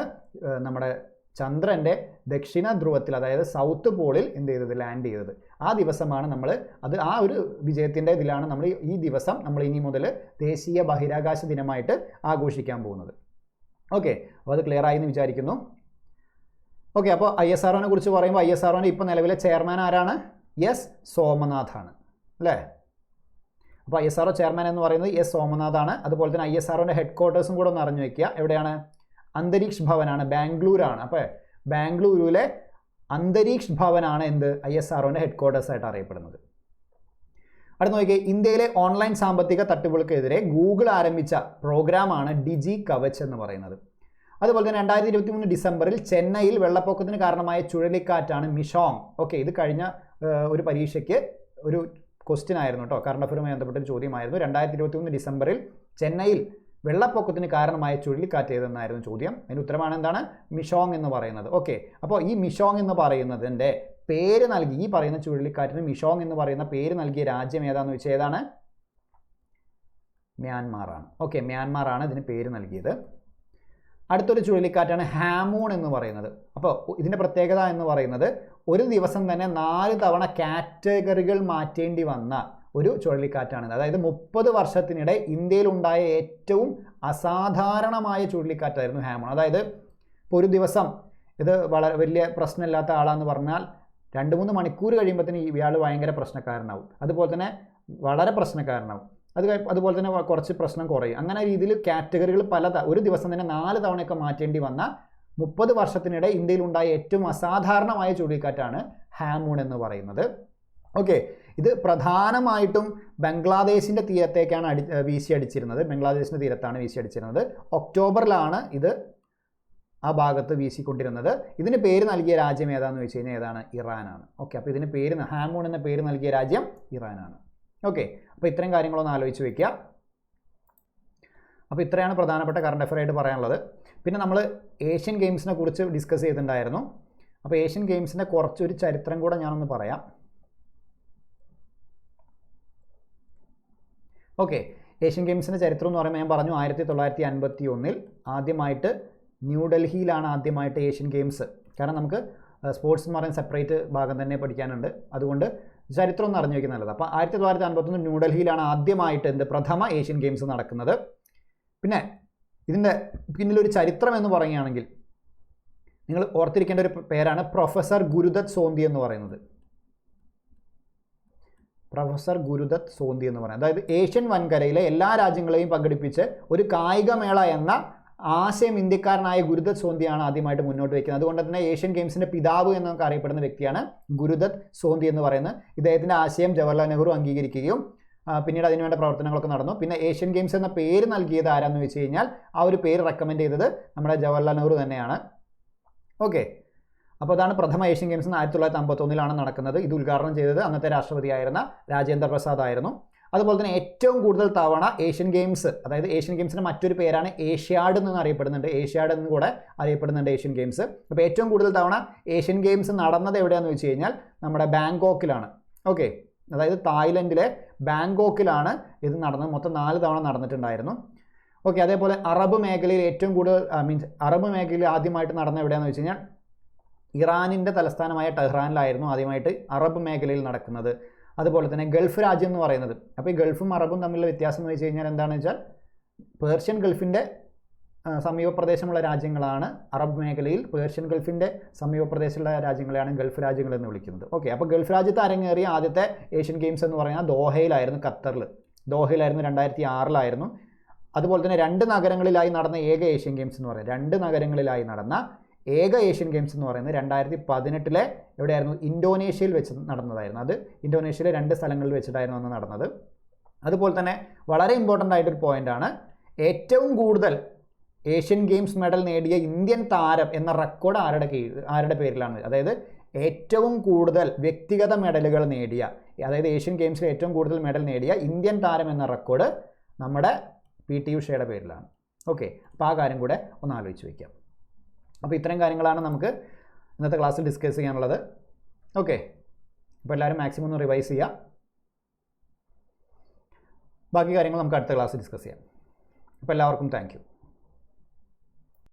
[SPEAKER 1] നമ്മുടെ ചന്ദ്രന്റെ ദക്ഷിണ ധ്രുവത്തിൽ അതായത് സൗത്ത് പോളിൽ എന്ത് ചെയ്തത്? ലാൻഡ് ചെയ്തത്. ആ ദിവസമാണ് നമ്മൾ അത് ആ ഒരു വിജയത്തിന്റെ ഇതിലാണ് നമ്മൾ ഈ ദിവസം നമ്മൾ ഇനി മുതൽ ദേശീയ ബഹിരാകാശ ദിനമായിട്ട് ആഘോഷിക്കാൻ പോകുന്നത്. ഓക്കെ അപ്പോൾ അത് ക്ലിയർ ആയി എന്ന് വിചാരിക്കുന്നു. ഓക്കെ അപ്പോൾ ഐ എസ് ആർ കുറിച്ച് പറയുമ്പോൾ ഐ എസ് ആർ ഇപ്പോൾ നിലവിലെ ചെയർമാൻ ആരാണ്? എസ് സോമനാഥാണ്. അല്ലേ? അപ്പോൾ ഐ എസ് ആർ ചെയർമാൻ എന്ന് പറയുന്നത് എസ് സോമനാഥാണ്. അതുപോലെ തന്നെ ഐ എസ് ആർ ഹെഡ് ക്വാർട്ടേഴ്സും കൂടെ ഒന്ന് അറിഞ്ഞു വെക്കുക. എവിടെയാണ്? അന്തരീക്ഷ് ഭവനാണ് ബാംഗ്ലൂരാണ്. അപ്പോൾ ബാംഗ്ലൂരിലെ അന്തരീക്ഷ് ഭവനാണ് എന്ത്? I S R headquarters ആയിട്ട് അറിയപ്പെടുന്നത്. അടുത്ത നോക്കിയേ ഇന്ത്യയിലെ ഓൺലൈൻ സാമ്പത്തിക തട്ടിപ്പുകൾക്കെതിരെ ഗൂഗിൾ ആരംഭിച്ച പ്രോഗ്രാമാണ് ഡിജി കവച് എന്ന് പറയുന്നത്. അതുപോലെ തന്നെ രണ്ടായിരത്തി ഇരുപത്തി മൂന്ന് ഡിസംബറിൽ ചെന്നൈയിൽ വെള്ളപ്പൊക്കത്തിന് കാരണമായ ചുഴലിക്കാറ്റാണ് മിഷോങ്. ഓക്കെ ഇത് കഴിഞ്ഞ ഒരു പരീക്ഷയ്ക്ക് ഒരു ക്വസ്റ്റ്യൻ ആയിരുന്നു കേട്ടോ കറണ്ട് അഫയറുമായി ബന്ധപ്പെട്ട ഒരു ചോദ്യമായിരുന്നു. രണ്ടായിരത്തി ഇരുപത്തി മൂന്ന് ഡിസംബറിൽ ചെന്നൈയിൽ വെള്ളപ്പൊക്കത്തിന് കാരണമായ ചുഴലിക്കാറ്റ് ഏതെന്നായിരുന്നു ചോദ്യം. അതിന് ഉത്തരമാണ് എന്താണ്? മിഷോങ് എന്ന് പറയുന്നത്. ഓക്കെ അപ്പോൾ ഈ മിഷോങ് എന്ന് പറയുന്നതിന്റെ പേര് നൽകി ഈ പറയുന്ന ചുഴലിക്കാറ്റിന് മിഷോങ് എന്ന് പറയുന്ന പേര് നൽകിയ രാജ്യം ഏതാണെന്ന് വെച്ചാൽ ഏതാണ്? മ്യാൻമാറാണ്. ഓക്കെ മ്യാൻമാറാണ് ഇതിന് പേര് നൽകിയത്. അടുത്തൊരു ചുഴലിക്കാറ്റാണ് ഹാമൂൺ എന്ന് പറയുന്നത്. അപ്പോൾ ഇതിന്റെ പ്രത്യേകത എന്ന് പറയുന്നത് ഒരു ദിവസം തന്നെ നാല് തവണ കാറ്റഗറികൾ മാറ്റേണ്ടി വന്ന ഒരു ചുഴലിക്കാറ്റാണ് അതായത് മുപ്പത് വർഷത്തിനിടെ ഇന്ത്യയിലുണ്ടായ ഏറ്റവും അസാധാരണമായ ചുഴലിക്കാറ്റായിരുന്നു ഹാമൂൺ. അതായത് ഇപ്പോൾ ഒരു ദിവസം ഇത് വളരെ വലിയ പ്രശ്നമില്ലാത്ത ആളാന്ന് പറഞ്ഞാൽ രണ്ട് മൂന്ന് മണിക്കൂർ കഴിയുമ്പോഴത്തേന് ഇയാൾ ഭയങ്കര പ്രശ്നക്കാരനാവും. അതുപോലെ തന്നെ വളരെ പ്രശ്നക്കാരനാവും. അത് അതുപോലെ തന്നെ കുറച്ച് പ്രശ്നം കുറയും. അങ്ങനെ രീതിയിൽ കാറ്റഗറികൾ പല ഒരു ദിവസം തന്നെ നാല് തവണയൊക്കെ മാറ്റേണ്ടി വന്ന മുപ്പത് വർഷത്തിനിടെ ഇന്ത്യയിലുണ്ടായ ഏറ്റവും അസാധാരണമായ ചുഴലിക്കാറ്റാണ് ഹാമൂൺ എന്ന് പറയുന്നത്. ഓക്കെ. ഇത് പ്രധാനമായിട്ടും ബംഗ്ലാദേശിന്റെ തീരത്തേക്കാണ് അടി വീശി അടിച്ചിരുന്നത്. ബംഗ്ലാദേശിന്റെ തീരത്താണ് വീശി അടിച്ചിരുന്നത്. ഒക്ടോബറിലാണ് ഇത് ആ ഭാഗത്ത് വീശിക്കൊണ്ടിരുന്നത്. ഇതിന് പേര് നൽകിയ രാജ്യം ഏതാണെന്ന് വെച്ച് കഴിഞ്ഞാൽ ഏതാണ്? ഇറാനാണ്. ഓക്കെ. അപ്പോൾ ഇതിന് പേര് ഹാമൂൺ എന്ന പേര് നൽകിയ രാജ്യം ഇറാനാണ്. ഓക്കെ. അപ്പോൾ ഇത്രയും കാര്യങ്ങളൊന്ന് ആലോചിച്ച് വെക്കുക. അപ്പോൾ ഇത്രയാണ് പ്രധാനപ്പെട്ട കറണ്ട് അഫയർ ആയിട്ട് പറയാനുള്ളത്. പിന്നെ നമ്മൾ ഏഷ്യൻ ഗെയിംസിനെ കുറിച്ച് ഡിസ്കസ് ചെയ്തിട്ടുണ്ടായിരുന്നു. അപ്പോൾ ഏഷ്യൻ ഗെയിംസിന്റെ കുറച്ചൊരു ചരിത്രം കൂടെ ഞാനൊന്ന് പറയാം. ഓക്കെ ഏഷ്യൻ ഗെയിംസിന്റെ ചരിത്രം എന്ന് പറയുമ്പോൾ ഞാൻ പറഞ്ഞു ആയിരത്തി തൊള്ളായിരത്തി അൻപത്തി ഒന്നിൽ ആദ്യമായിട്ട് ന്യൂഡൽഹിയിലാണ് ആദ്യമായിട്ട് ഏഷ്യൻ ഗെയിംസ് കാരണം നമുക്ക് സ്പോർട്സ് എന്ന് പറയുന്ന സെപ്പറേറ്റ് ഭാഗം തന്നെ പഠിക്കാനുണ്ട്. അതുകൊണ്ട് ചരിത്രം ഒന്ന് അറിഞ്ഞു നല്ലത്. അപ്പോൾ ആയിരത്തി തൊള്ളായിരത്തി അൻപത്തൊന്ന് ന്യൂഡൽഹിയിലാണ് ആദ്യമായിട്ട് എന്ത് പ്രഥമ ഏഷ്യൻ ഗെയിംസ് നടക്കുന്നത്. പിന്നെ ഇതിന്റെ പിന്നിലൊരു ചരിത്രം എന്ന് പറയുകയാണെങ്കിൽ നിങ്ങൾ ഓർത്തിരിക്കേണ്ട ഒരു പേരാണ് പ്രൊഫസർ ഗുരുദത്ത് സോന്തി എന്ന് പറയുന്നത്. പ്രൊഫസർ ഗുരുദത്ത് സോന്തി എന്ന് പറയുന്നത്. അതായത് ഏഷ്യൻ വൻകരയിലെ എല്ലാ രാജ്യങ്ങളെയും പങ്കെടുപ്പിച്ച് ഒരു കായികമേള എന്ന ആശയം ഇന്ത്യക്കാരനായ ഗുരുദത്ത് സോന്തിയാണ് ആദ്യമായിട്ട് മുന്നോട്ട് വയ്ക്കുന്നത്. അതുകൊണ്ട് തന്നെ ഏഷ്യൻ ഗെയിംസിന്റെ പിതാവ് എന്നൊക്കെ അറിയപ്പെടുന്ന വ്യക്തിയാണ് ഗുരുദത്ത് സോന്തി എന്ന് പറയുന്നത്. ഇദ്ദേഹത്തിന്റെ ആശയം ജവഹർലാൽ നെഹ്റു അംഗീകരിക്കുകയും പിന്നീട് അതിനുവേണ്ട പ്രവർത്തനങ്ങളൊക്കെ നടന്നു. പിന്നെ ഏഷ്യൻ ഗെയിംസ് എന്ന പേര് നൽകിയത് ആരാന്ന് വെച്ച് കഴിഞ്ഞാൽ ആ ഒരു പേര് റെക്കമെൻഡ് ചെയ്തത് നമ്മുടെ ജവഹർലാൽ നെഹ്റു തന്നെയാണ്. ഓക്കെ. അപ്പോൾ അതാണ് പ്രഥമ ഏഷ്യൻ ഗെയിംസ് ആയിരത്തി തൊള്ളായിരത്തി അമ്പത്തൊന്നിലാണ് നടക്കുന്നത്. ഇത് ഉദ്ഘാടനം ചെയ്തത് അന്നത്തെ രാഷ്ട്രപതിയായിരുന്ന രാജേന്ദ്ര പ്രസാദ് ആയിരുന്നു. അതുപോലെ തന്നെ ഏറ്റവും കൂടുതൽ തവണ ഏഷ്യൻ ഗെയിംസ് അതായത് ഏഷ്യൻ ഗെയിംസിന്റെ മറ്റൊരു പേരാണ് ഏഷ്യാഡ് എന്ന് അറിയപ്പെടുന്നുണ്ട്. ഏഷ്യാഡ് എന്ന് കൂടെ അറിയപ്പെടുന്നുണ്ട് ഏഷ്യൻ ഗെയിംസ് അപ്പോൾ ഏറ്റവും കൂടുതൽ തവണ ഏഷ്യൻ ഗെയിംസ് നടന്നത് എവിടെയാണെന്ന് വെച്ച് കഴിഞ്ഞാൽ നമ്മുടെ ബാങ്കോക്കിലാണ്. ഓക്കെ അതായത് തായ്ലൻഡിലെ ബാങ്കോക്കിലാണ് ഇത് നടന്നത്. മൊത്തം നാല് തവണ നടന്നിട്ടുണ്ടായിരുന്നു. ഓക്കെ അതേപോലെ അറബ് മേഖലയിൽ ഏറ്റവും കൂടുതൽ മീൻസ് അറബ് മേഖലയിൽ ആദ്യമായിട്ട് നടന്ന എവിടെയാണെന്ന് വെച്ച് കഴിഞ്ഞാൽ ഇറാനിന്റെ തലസ്ഥാനമായ ടെഹ്റാനിലായിരുന്നു ആദ്യമായിട്ട് അറബ് മേഖലയിൽ നടക്കുന്നത്. അതുപോലെ തന്നെ ഗൾഫ് രാജ്യം എന്ന് പറയുന്നത്. അപ്പോൾ ഈ ഗൾഫും അറബും തമ്മിലുള്ള വ്യത്യാസം എന്ന് വെച്ച് കഴിഞ്ഞാൽ എന്താണെന്ന് വെച്ചാൽ പേർഷ്യൻ ഗൾഫിന്റെ സമീപ പ്രദേശമുള്ള രാജ്യങ്ങളാണ് അറബ് മേഖലയിൽ പേർഷ്യൻ ഗൾഫിന്റെ സമീപ പ്രദേശമുള്ള രാജ്യങ്ങളെയാണ് ഗൾഫ് രാജ്യങ്ങൾ എന്ന് വിളിക്കുന്നത്. ഓക്കെ അപ്പോൾ ഗൾഫ് രാജ്യത്ത് അരങ്ങേറിയ ആദ്യത്തെ ഏഷ്യൻ ഗെയിംസ് എന്ന് പറയുന്നത് ദോഹയിലായിരുന്നു ഖത്തറിൽ ദോഹയിലായിരുന്നു രണ്ടായിരത്തി ആറിലായിരുന്നു അതുപോലെ തന്നെ രണ്ട് നഗരങ്ങളിലായി നടന്ന ഏക ഏഷ്യൻ ഗെയിംസ് എന്ന് പറയുന്നത് രണ്ട് നഗരങ്ങളിലായി നടന്ന ഏക ഏഷ്യൻ ഗെയിംസ് എന്ന് പറയുന്നത് രണ്ടായിരത്തി പതിനെട്ടിലെ എവിടെയായിരുന്നു? ഇന്തോനേഷ്യയിൽ വെച്ച് നടന്നതായിരുന്നു. അത് ഇന്തോനേഷ്യയിലെ രണ്ട് സ്ഥലങ്ങളിൽ വെച്ചിട്ടായിരുന്നു അന്ന് നടന്നത്. അതുപോലെ തന്നെ വളരെ ഇമ്പോർട്ടന്റ് ആയിട്ടൊരു പോയിന്റാണ് ഏറ്റവും കൂടുതൽ ഏഷ്യൻ ഗെയിംസ് മെഡൽ നേടിയ ഇന്ത്യൻ താരം എന്ന റെക്കോർഡ് ആരുടെ കീഴിൽ ആരുടെ പേരിലാണ്? അതായത് ഏറ്റവും കൂടുതൽ വ്യക്തിഗത മെഡലുകൾ നേടിയ അതായത് ഏഷ്യൻ ഗെയിംസിൽ ഏറ്റവും കൂടുതൽ മെഡൽ നേടിയ ഇന്ത്യൻ താരം എന്ന റെക്കോർഡ് നമ്മുടെ പി ടി ഉഷയുടെ പേരിലാണ്. ഓക്കെ അപ്പോൾ ആ കാര്യം കൂടെ ഒന്ന് ആലോചിച്ച് വയ്ക്കാം അപ്പോൾ ഇത്തരം കാര്യങ്ങളാണ് നമുക്ക് ഇന്നത്തെ ക്ലാസ്സിൽ ഡിസ്കസ് ചെയ്യാനുള്ളത്. ഓക്കെ അപ്പോൾ എല്ലാവരും മാക്സിമം ഒന്ന് റിവൈസ് ചെയ്യുക. ബാക്കി കാര്യങ്ങൾ നമുക്ക് അടുത്ത ക്ലാസ്സിൽ ഡിസ്കസ് ചെയ്യാം. അപ്പോൾ എല്ലാവർക്കും താങ്ക്